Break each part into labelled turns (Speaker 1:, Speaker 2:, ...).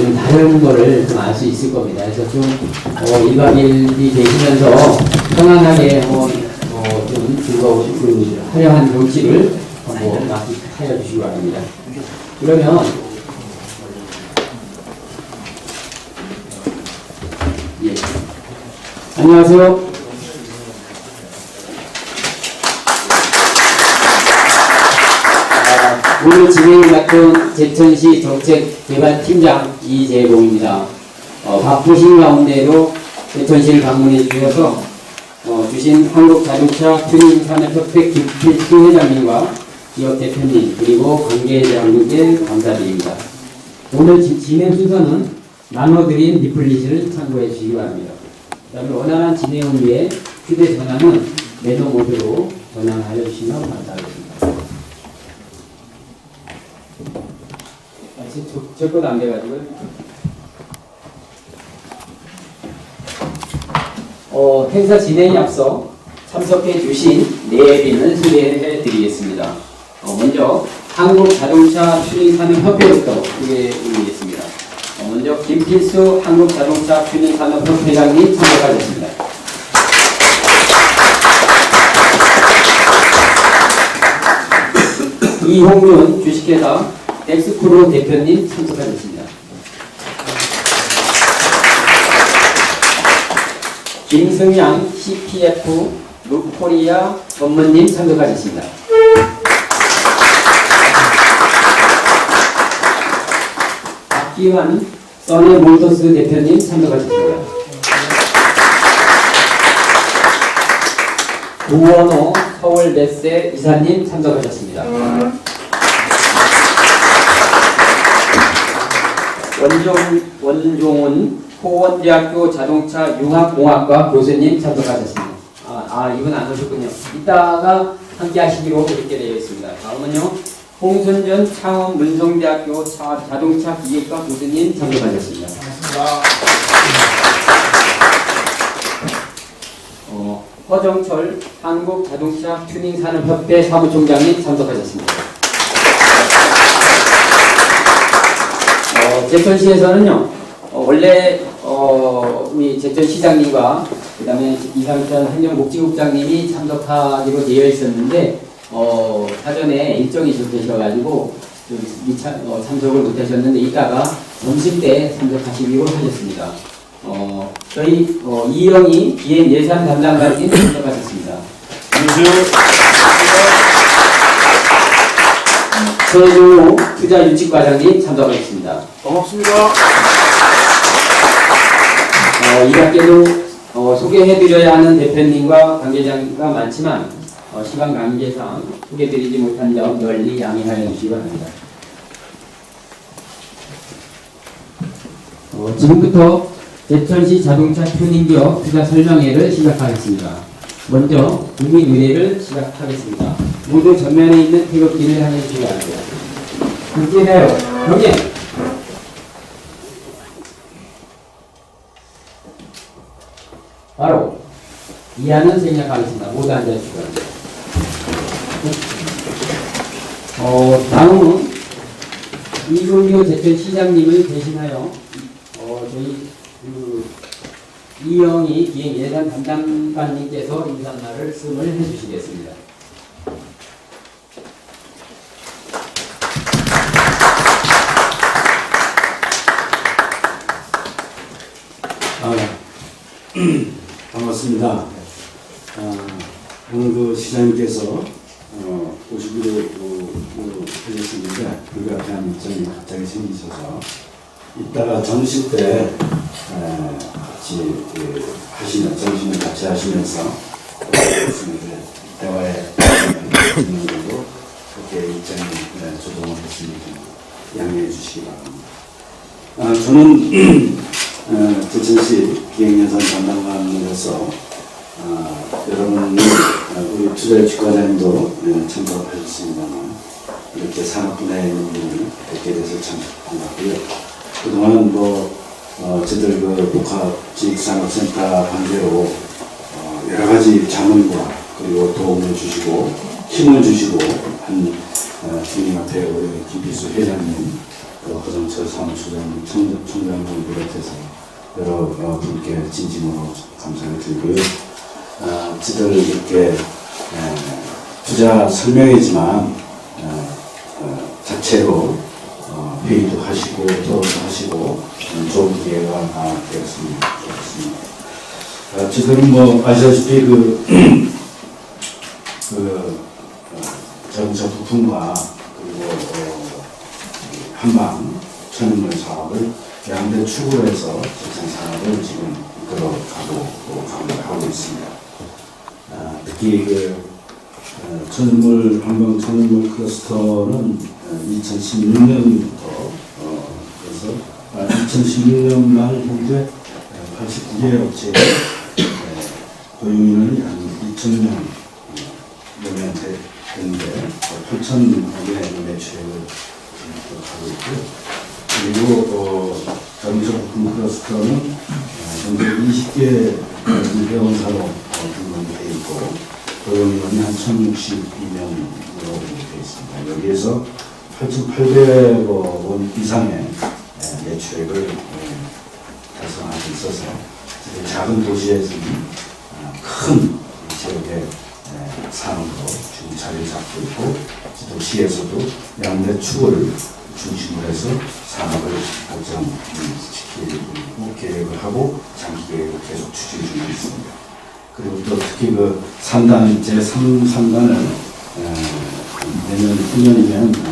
Speaker 1: 좀 다른 거를 좀 알 수 있을 겁니다. 그래서 좀 어, 1박 2일이 되시면서 편안하게 뭐, 어, 좀 즐거운 그 화려한 경치를 뭐 만끽하여 주시기 바랍니다. 그러면 예. 안녕하세요. 아, 오늘 진행을 맡은 제천시 정책개발팀장 이재봉입니다. 어, 바쁘신 가운데도 제천시를 방문해 주셔서 어, 주신 한국자동차 튜닝산업협회 김필수 회장님과 기업 대표님 그리고 관계자분께 감사드립니다. 오늘 지- 진행 순서는 나눠드린 리플릿을 참고해 주시기 바랍니다. 그다음에 원활한 진행을 위해 휴대전화는 매너 모드로 전환하여 주시면 감사하겠습니다. 아, 제, 제, 거도 안 돼가지고요. 어, 행사 진행에 앞서 참석해 주신 네 분을 소개해 드리겠습니다. 어, 먼저 한국자동차 튜닝산업협회부터 소개해 드리겠습니다. 어, 먼저 김필수 한국자동차 튜닝산업협회장님 참석하셨습니다. 이홍윤 주식회사 엑스프로 대표님 참석하셨습니다. 김승양 CPF 룩코리아 전문님 참석하셨습니다. 박기환 써네모터스 대표님 참석하셨습니다. 구원호 서울 메세 이사님 참석하셨습니다. 원종, 원종훈 호원대학교 자동차 융합공학과 교수님 참석하셨습니다. 아, 아 이분 안 오셨군요. 이따가 함께 하시기로 이렇게 되어 있습니다. 다음은요. 홍순전 창원 문성대학교 차, 자동차 기계과 교수님 참석하셨습니다. 어, 허정철 한국자동차 튜닝산업협회 사무총장님 참석하셨습니다. 어, 제천시에서는요, 어, 원래 어, 우리 제천 시장님과 그다음에 이상철 행정복지국장님이 참석하기로 되어 있었는데 어, 사전에 일정이 좀 되셔가지고 좀 어, 참석을 못하셨는데 이따가 점심 때 참석하시기로 하셨습니다. 어, 저희 어, 이영희 비행 예산 담당관님 참석하셨습니다. 최 종호 투자유치과장님 참석하셨습니다.
Speaker 2: 반갑습니다.
Speaker 1: 어, 이 밖에도 어, 소개해드려야 하는 대표님과 관계자가 많지만 어, 시간 관계상 소개드리지 못한 점 널리 양해하여 주시기 바랍니다. 어, 지금부터 제천시 자동차 튜닝기업 투자 설명회를 시작하겠습니다. 먼저 국민 의례를 시작하겠습니다. 모두 전면에 있는 태극기를 향해 바랍니다. 국기네요. 경례! 바로 이하는 생략하겠습니다. 모두 앉아주시기 바랍니다. 어, 다음은 이종료 제천 시장님을 대신하여 어, 저희 그 이영희 비행 예산 담당관님께서 인사말을 승을 해주시겠습니다.
Speaker 2: 아, 반갑습니다. 아, 오늘 그 시장님께서 어, 오시기로 그, 그, 하셨었는데 불가피한 일정이 갑자기 생기셔서 이따가 점심 때 에, 같이 그, 하시면 점심을 같이 하시면서 그, 대화에 있는 걸로 그렇게 일정이 네, 조정을 했으니 좀 양해해 주시기 바랍니다. 아, 저는 어, 제천시 비행연산 담당관으로서 아, 여러분 어, 우리 투자유치과장님도 예, 참석하셨습니다만 이렇게 산업 분야에 있는 분을 뵙게 돼서 참 반갑고요. 그동안 뭐 어, 저들 그 복합지식산업센터 관계로 어, 여러 가지 자문과 그리고 도움을 주시고 힘을 주시고 한 어, 주님앞에 우리 김비수 회장님 또 허정철 사무총장, 청- 총장을 비롯해서 여러 어, 분께 진심으로 감사를 드리고요. 어, 지들 이렇게 에, 투자 설명이지만 자체로 어, 회의도 하시고 토론도 하시고 어, 좋은 기회가 아, 되었으면 좋겠습니다. 어, 지금 뭐 아시다시피 그, 그 어, 자동차 부품과 그리고 어, 이 한방 천연물 사업을 양대 축으로 해서 생산 사업을 지금 이끌어가고 하고 있습니다. 아, 특히 그 어, 천연물 한방 천연물 클러스터는 2016년부터 어, 2016년 말 현재 89개 업체의 고용인원이 한 2,000명 명이 됐는데 8,000명의 매출액을 하고 있고요. 그리고 어, 자동차 부품 클러스터는 어, 현재 20개 회원사로 어, 등록되어 있고 고용인원이 한 1,062명으로 되어 있습니다. 여기에서 8,800억 원 이상의 예, 매출액을 예, 달성하고 있어서 작은 도시에서는 아, 큰 지역의 예, 산업으로 지금 자리를 잡고 있고 도시에서도 양대 축을 중심으로 해서 산업을 발전시키고 계획을 하고 장기 계획을 계속 추진 중에 있습니다. 그리고 또 특히 그 3단, 제3산단을 내년, 후년이면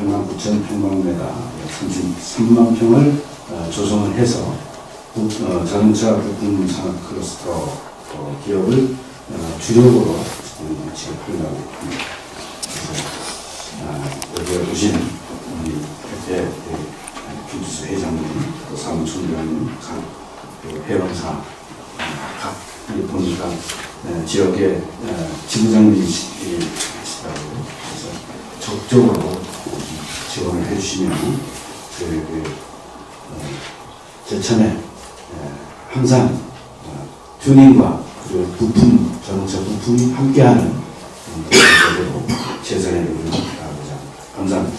Speaker 2: 108만 9천 평방미터 33만 평을 어, 조성을 해서 부- 어, 자동차 부품 산업 클러스터 어, 기업을 어, 주력으로 지금 취업하려고 합니다. 아, 여기에 오신 우리 협회 그 김주수 회장님, 또 사무총장님, 회원사 각이 보니까 에, 지역의 에, 지부장님이시다고 그래서 적극적으로 지원을 해주시면 그, 그 어, 제천에 에, 항상 어, 튜닝과 그리고 부품 자동차 부품이 함께하는 쪽으로 최선의 노력을 다하고자 합니다. 감사합니다.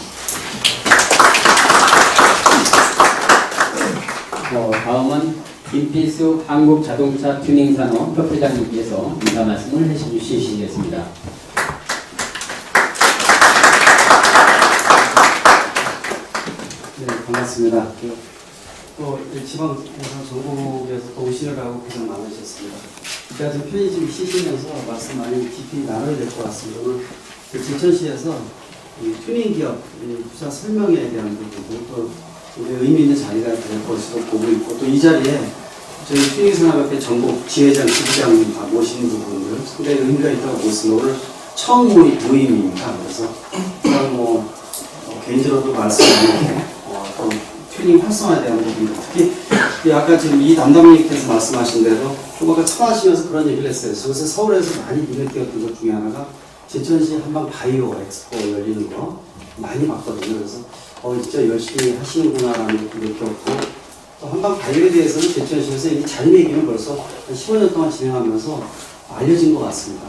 Speaker 1: 어, 다음은 김필수 한국자동차 튜닝산업 협회장님께서 인사 말씀을 해주시겠습니다.
Speaker 3: 네, 반갑습니다. 그, 또 지방에서 전국에서 또 오시느라고 고생 많으셨습니다. 제가 좀 편히 좀 쉬시면서 말씀 많이 깊이 나눠야 될 것 같습니다. 오늘 그 제천시에서 이 튜닝 기업 이 투자 설명회에 대한 부분도 또 굉장히 의미 있는 자리가 될 것으로 보고 있고 또 이 자리에 저희 튜닝 산업협회 전국 지회장, 지부장님 다 모시는 부분들 상당히 의미가 있다고 보고 있습니다. 오늘 처음 모임, 모임입니다. 그래서 그냥 뭐 어, 개인적으로도 말씀드리고 튜닝 활성화에 대한 부분도 특히 이 아까 지금 이 담당님께서 말씀하신 대로 좀 아까 청하시면서 그런 얘기를 했어요. 그래서 서울에서 많이 눈에 띄었던 것 중에 하나가 제천시 한방 바이오 엑스포 열리는 거 많이 봤거든요. 그래서 어 진짜 열심히 하시는구나라는 것도 느꼈고 또 한방 바이오에 대해서는 제천시에서 이 자료 얘기는 벌써 한 15년 동안 진행하면서 알려진 것 같습니다.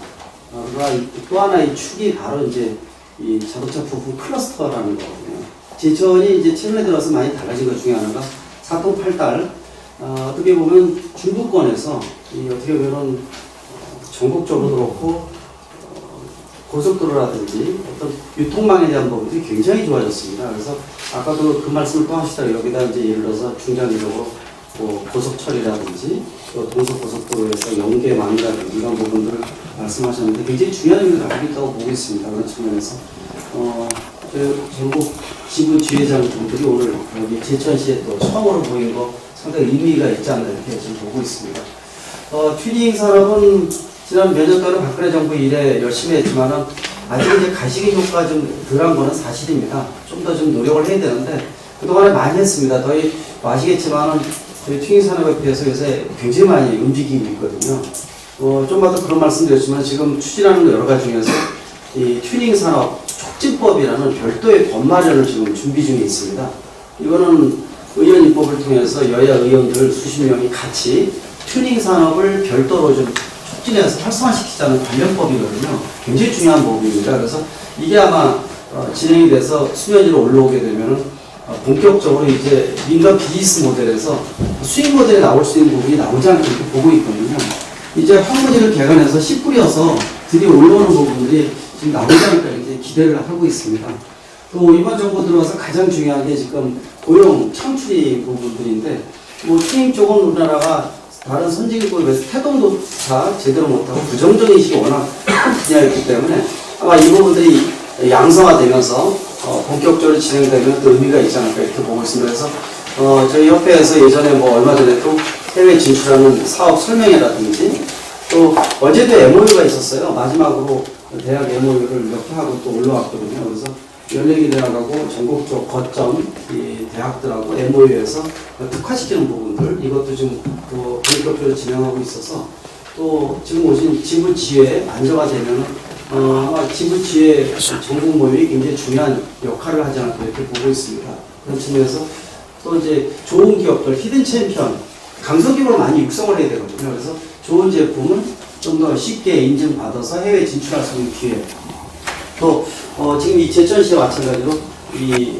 Speaker 3: 어, 그러나 이- 또 하나 이 축이 바로 이제 이 자동차 부품 클러스터라는 거거든요. 제천이 이제 최근에 들어서 많이 달라진 것 중에 하나가 사통팔달 어, 어떻게 보면 중부권에서 이 어떻게 보면 어, 전국적으로도 그렇고 어, 고속도로라든지 어떤 유통망에 대한 부분들이 굉장히 좋아졌습니다. 그래서 아까도 그 말씀을 또 하시다가 여기다 이제 예를 들어서 중장기적으로 뭐 고속철이라든지 또 동서고속도로에서 연계망이라든지 이런 부분들을 말씀하셨는데 굉장히 중요한 의미를 가지고 있다고 보고 있습니다. 그런 측면에서 어, 저희 전국 지부 지회장 분들이 오늘 여기 제천시에 또 처음으로 보인 거 상당히 의미가 있지 않나 이렇게 지금 보고 있습니다. 어, 튜닝 산업은 지난 몇 년 동안 박근혜 정부 일에 열심히 했지만은 아직 이제 가시기 효과가 좀 덜한 거는 사실입니다. 좀 더좀 노력을 해야 되는데 그동안에 많이 했습니다. 저희 뭐 아시겠지만은 저희 튜닝 산업협회에서 요새 굉장히 많이 움직이고 있거든요. 어, 좀 봐도 그런 말씀 드렸지만 지금 추진하는 거 여러 가지 중에서 이 튜닝 산업 촉진법이라는 별도의 법 마련을 지금 준비 중에 있습니다. 이거는 의원 입법을 통해서 여야 의원들 수십 명이 같이 튜닝 산업을 별도로 좀 촉진해서 활성화시키자는 관련 법이거든요. 굉장히 중요한 법입니다. 그래서 이게 아마 어, 진행이 돼서 수면 위로 올라오게 되면은 어, 본격적으로 이제 민간 비즈니스 모델에서 수익 모델에 나올 수 있는 부분이 나오지 이렇게 보고 있거든요. 이제 황무지를 개간해서 씨 뿌려서 드디어 올라오는 부분들이 지금 않을까 이렇게 기대를 하고 있습니다. 또 이번 정부 들어와서 가장 중요한 게 지금 고용 창출이 부분들인데 뭐 투임 쪽은 우리나라가 다른 선진국에 비해서 태동조차 제대로 못하고 부정적 인식이 워낙 큰 분야였기 때문에 아마 이 부분들이 양성화되면서 어, 본격적으로 진행되면 또 의미가 있지 않을까 이렇게 보고 있습니다. 그래서 어, 저희 협회에서 예전에 뭐 얼마 전에 또 해외 진출하는 사업 설명회라든지 또 어제도 MOU가 있었어요. 마지막으로 대학 MOU를 몇개 하고 또 올라왔거든요. 그래서 연예계 대학하고 전국적 거점 이 대학들하고 MOU에서 특화시키는 부분들 이것도 지금 또 본격적으로 진행하고 있어서 또 지금 오신 지부 지회 안정화 되면 어, 아마 지부 지회 전국 모임이 굉장히 중요한 역할을 하지 않을까 이렇게 보고 있습니다. 그런 측면에서 또 이제 좋은 기업들 히든 챔피언 강소기업을 많이 육성을 해야 되거든요. 그래서 좋은 제품은 좀더 쉽게 인증받아서 해외 진출할 수 있는 기회. 또 어, 지금 이 제천시와 마찬가지로 이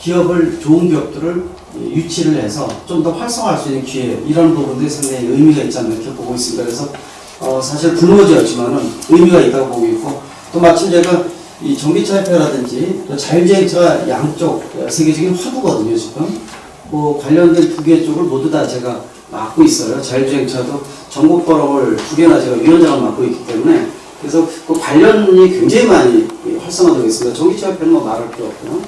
Speaker 3: 기업을 좋은 기업들을 이 유치를 해서 좀 더 활성화할 수 있는 기회 이런 부분들이 상당히 의미가 있지 않나 이렇게 보고 있습니다. 그래서 어, 사실 불모지였지만은 의미가 있다고 보고 있고 또 마침 제가 이 전기차 협회라든지 또 자율주행차 양쪽 세계적인 화두거든요 지금 뭐 관련된 두 개 쪽을 모두 다 제가 맡고 있어요. 자율주행차도 전국 포럼을 두 개나 제가 위원장을 맡고 있기 때문에 그래서 그 관련이 굉장히 많이 활성화되고 있습니다. 전기차 협회는 뭐 말할 필요 없고요.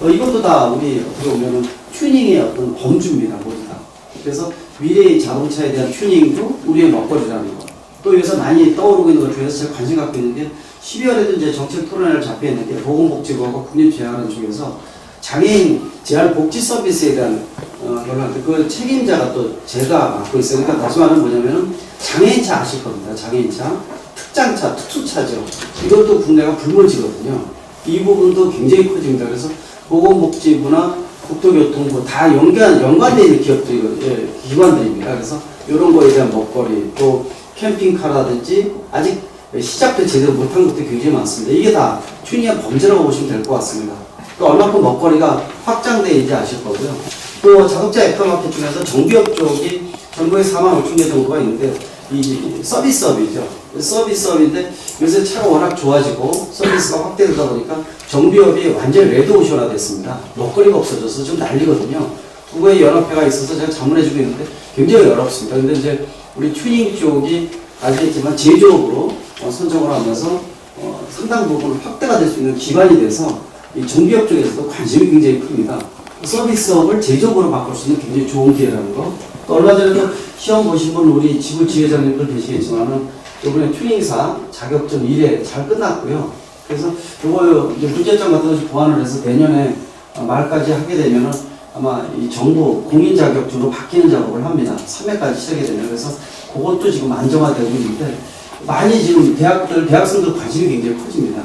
Speaker 3: 어, 이것도 다 우리 어떻게 보면은 튜닝의 어떤 범주입니다. 모두 다. 그래서 미래의 자동차에 대한 튜닝도 우리의 먹거리라는 거. 또 여기서 많이 떠오르고 있는 것 중에서 제가 관심 갖고 있는 게 12월에도 이제 정책 토론회를 잡혀 있는데 보건복지부하고 국립재활원 쪽에서 장애인 재활 복지 서비스에 대한 어, 연락들 그 책임자가 또 제가 맡고 있어요. 그러니까 다시 말하면 뭐냐면은 장애인차 아실 겁니다. 장애인차, 특장차, 특수차죠. 이것도 국내가 불모지거든요. 이 부분도 굉장히 커집니다. 그래서 보건복지부나 국토교통부 다 연관 연관되어 있는 기업들이 예, 기관들입니다. 그래서 이런 거에 대한 먹거리 또 캠핑카라든지 아직 시작도 제대로 못한 것도 굉장히 많습니다. 이게 다 튜닝의 범죄라고 보시면 될 것 같습니다. 또 얼마큼 먹거리가 확장돼 있는지 아실 거고요. 또 자동차 애플마켓 중에서 정비업 쪽이 전국에 4만 5천 개 정도가 있는데 이 서비스업이죠. 서비스업인데 요새 차가 워낙 좋아지고 서비스가 확대되다 보니까 정비업이 완전히 레드오션화 됐습니다. 먹거리가 없어져서 좀 난리거든요. 두 개의 연합회가 있어서 제가 자문해주고 있는데 굉장히 어렵습니다. 근데 이제 우리 튜닝 쪽이 아시겠지만 제조업으로 어, 선정을 하면서 어, 상당 부분 확대가 될 수 있는 기반이 돼서 이 정비업 쪽에서도 관심이 굉장히 큽니다. 서비스업을 제조업으로 바꿀 수 있는 굉장히 좋은 기회라는 거. 또 얼마 전에도 시험 보신 분 우리 지부 지회장님들 계시겠지만은 이번에 튜닝사 자격증 1회 잘 끝났고요. 그래서 이거 이제 문제점 같은 것을 보완을 해서 내년에 어, 말까지 하게 되면은 아마 이 정부 공인 자격증으로 바뀌는 작업을 합니다. 3회까지 시작이 되면 그래서 그것도 지금 안정화되고 있는데 많이 지금 대학들 대학생들 관심이 굉장히 커집니다.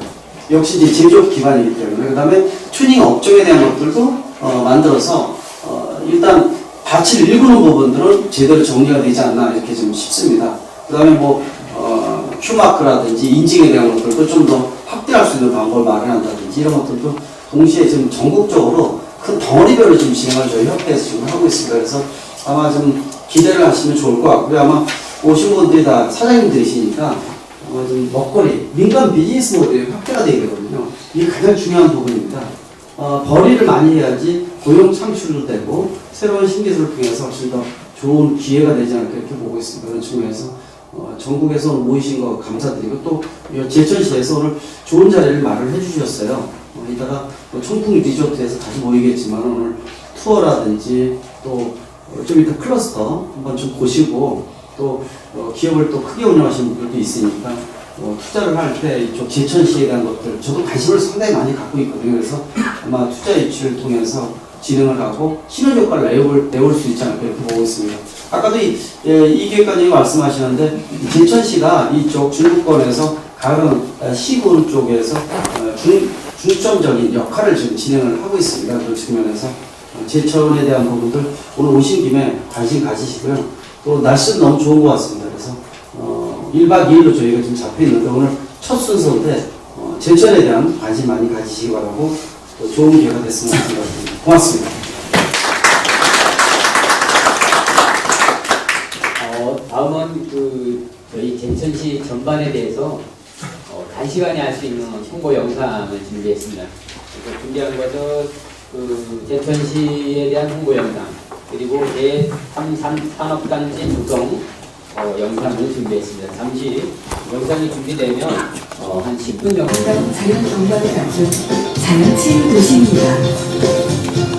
Speaker 3: 역시 이제 제조업 기반이기 때문에 그 다음에 튜닝 업종에 대한 것들도 어, 만들어서 어, 일단 밭을 일구는 부분들은 제대로 정리가 되지 않나 이렇게 좀 싶습니다. 그 다음에 뭐 어, 큐마크라든지 인증에 대한 것들도 좀 더 확대할 수 있는 방법을 마련한다든지 이런 것들도 동시에 지금 전국적으로 큰 덩어리별로 지금 진행을 저희 협회에서 지금 하고 있습니다. 그래서 아마 좀 기대를 하시면 좋을 것 같고요. 아마 오신 분들이 다 사장님들이시니까 어, 좀 먹거리, 민간 비즈니스 모델이 확대가 되야 되거든요. 이게 가장 중요한 부분입니다. 어, 벌이를 많이 해야지 고용 창출도 되고 새로운 신기술을 통해서 훨씬 더 좋은 기회가 되지 않을까 이렇게 보고 있습니다. 그런 측면에서 어, 전국에서 모이신 거 감사드리고 또 제천시에서 오늘 좋은 자리를 말을 해주셨어요. 어, 이따가 또 청풍 리조트에서 다시 모이겠지만 오늘 투어라든지 또 좀 이따 클러스터 한번 좀 보시고 또 어, 기업을 또 크게 운영하시는 분들도 있으니까 어, 투자를 할 때 이쪽 제천시에 대한 것들 저도 관심을 상당히 많이 갖고 있거든요. 그래서 아마 투자 유치를 통해서 진행을 하고 신원 효과를 내올, 내올 수 있지 않을까 이렇게 보고 있습니다. 아까도 이, 예, 이 기획관님이 말씀하시는데 제천시가 이쪽 중부권에서 가는 어, 시군 쪽에서 어, 중, 중점적인 역할을 지금 진행을 하고 있습니다. 그런 측면에서 어, 제천에 대한 부분들 오늘 오신 김에 관심 가지시고요. 또 날씨는 너무 좋은 것 같습니다. 그래서 어, 1박 2일로 저희가 지금 잡혀 있는데 오늘 첫 순서인데 어, 제천에 대한 관심 많이 가지시기 바라고 또 좋은 기회가 됐으면 생각합니다. 고맙습니다.
Speaker 1: 어, 다음은 그 저희 제천시 전반에 대해서 어, 단시간에 할 수 있는 홍보 영상을 준비했습니다. 준비한 것은 그 제천시에 대한 홍보 영상 그리고 제3 산업단지 구성 어, 영상을 준비했습니다. 잠시 영상이 준비되면 어, 한 10분 정도
Speaker 4: 자연 경관을 갖춘 자연치유 도시입니다.